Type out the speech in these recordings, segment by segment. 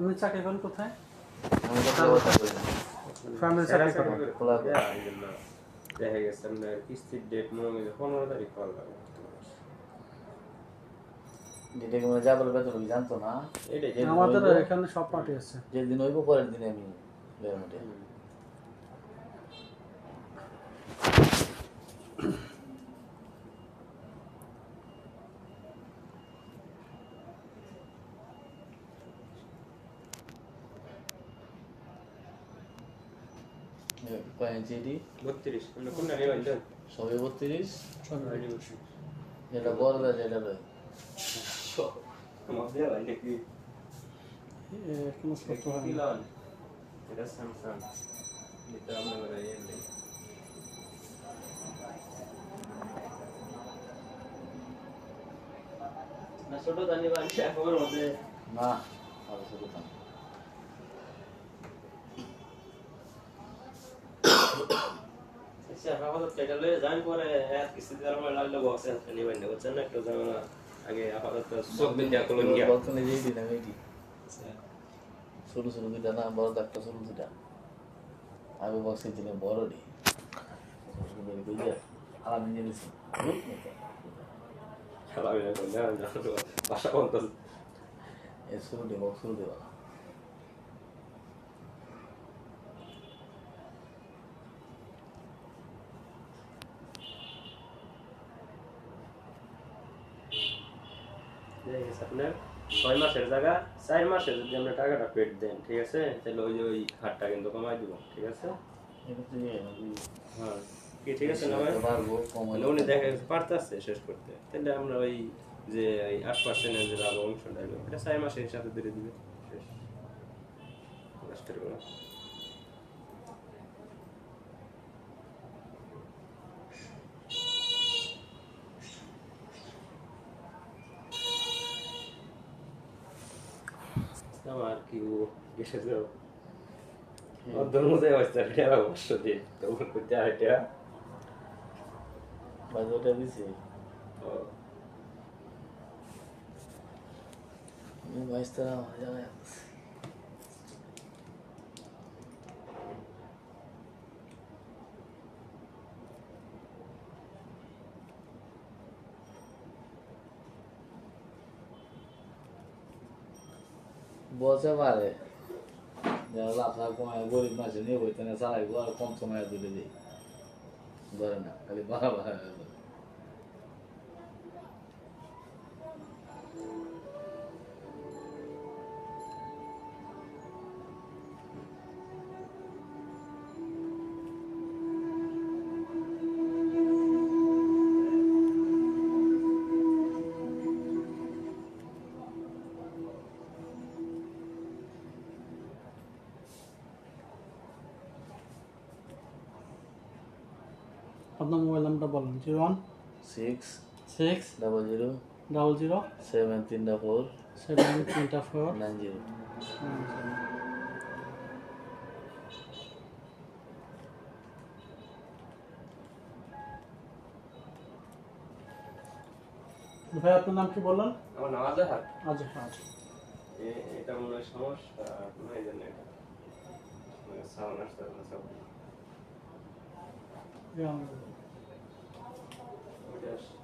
আপনি চাকরি করেন কোথায়? আমি তো করি না ফ্যামিলি চাকরি করেন। খোলা দেখা গেছে আপনার কিস্তির ডেট মনে হয় পনেরো তারিখ পাওয়া যাবে যেটাকে মানে যা বলে বেতন জানতো না? আমাদের এখানে সব পার্টি আছে। যেদিন হইব পরের দিনে আমি বেরোতে কয় ইঞ্চি বত্রিশ। আমরা সবে বত্রিশ। যেটা যেটা কি কোনো সত্য হয় এটা স্যামসাং। এটা না ছোট খবর মধ্যে। না আরও ছোট আচ্ছা আপাতত এটা লয়ে যান পরে এক কিস্তি দেওয়ার পরে লাগলে বক্সে হাতে নিবেন না বুঝছেন না? একটু ঝামেলা আগে আপাতত চোখ দিন দিয়া কলন গিয়া। বর্তমানে যেই দিন আমি এটি ছোট ছোট দুইটা না বড় একটা ছোট দুইটা। আগে বক্সে বড় নিয়ে নিছি। করলে বাসা বন্ধ। এ শুরু ঠিক আছে আপনার ছয় মাসের জায়গা চার মাসে যদি আমরা টাকাটা পেড দেন ঠিক আছে? তাহলে ওই যে ওই হারটা কিন্তু কমাই দিব ঠিক আছে? ইয়ে নাকি হ্যাঁ কি ঠিক আছে না ভাই? মানে উনি দেখা গেছে পারতেছে শেষ করতে। তাহলে আমরা ওই যে এই আট পার্সেন্টের যে লাভ অংশটা এটা মাসের সাথে ধরে দিবে। শেষ। আমার কি ও গেছে তো অর্ধের মধ্যে অবস্থা এটা অবশ্য দিয়ে তখন করতে আর এটা বাজে ওটা দিছি বসে পারে লাভ কমায়, গরিব মাসে নিয়ে বইতে না চালাই আর কম সময় দিলে দিই। ধরে না, খালি বাড়া বাড়া আপনার মোবাইল নাম্বারটা বলেন zero one six six double zero double zero seven তিনটা ফোর সেভেন তিনটা ফোর নাইন জিরো। ভাই আপনার নাম কি বললেন? আমার নাম আজাহার। আজ আজ এটা মনে হয় সমস্যা না এই জন্য এটা সাউন্ড আসতে না ওইটা আস-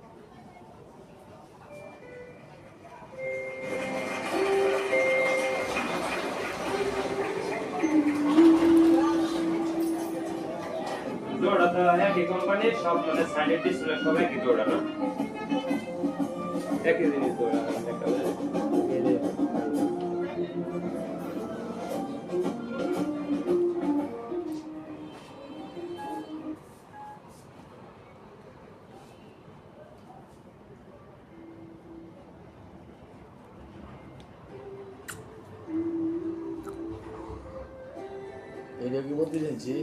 একই কোম্পানির সব মানে সাইডের ডিসপ্লে সব একই জোড়া না একই জিনিস জোড়া এটা কি বলতে চাইছি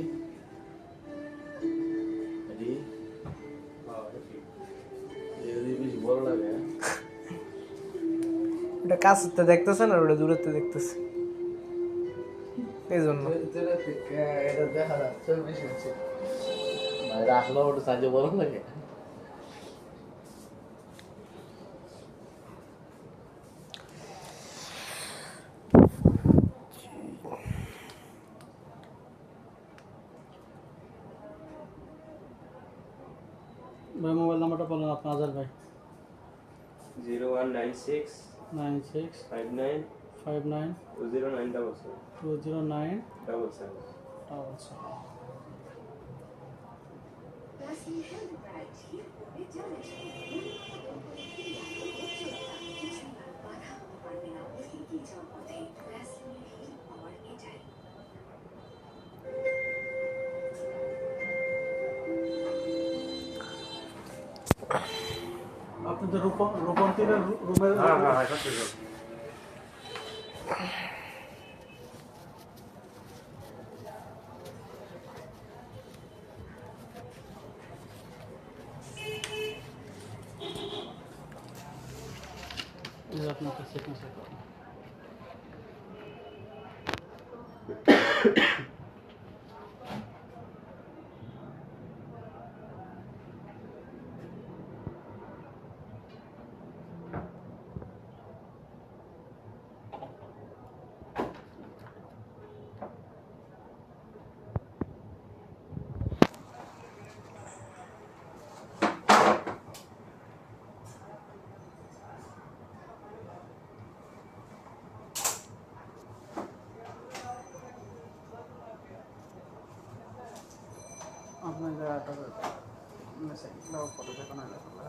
এটি হ্যাঁ, একই। এটা যদি বেশি বড় লাগে। এটা কাছেতে দেখতেছেন আর ওটা দূরেতে দেখতেছে। এই জন্য এটা দেখা যাচ্ছে বেশি হচ্ছে। না এটা ওটা সাহায্য বড় লাগে nine six nine six five nine five nine two zero nine double seven two zero nine double seven double seven. Does. আপনি তো রূপন রূপন্তীরের রুমের হ্যাঁ হ্যাঁ হ্যাঁ সত্যি সত্যি। এই যে আপনার আপনার জায়গাটা দাও করে দেখুন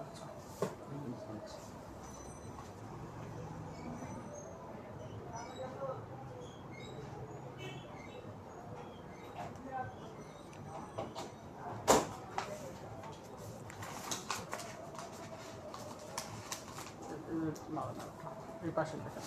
আচ্ছা না না এই পাশে দেখেন।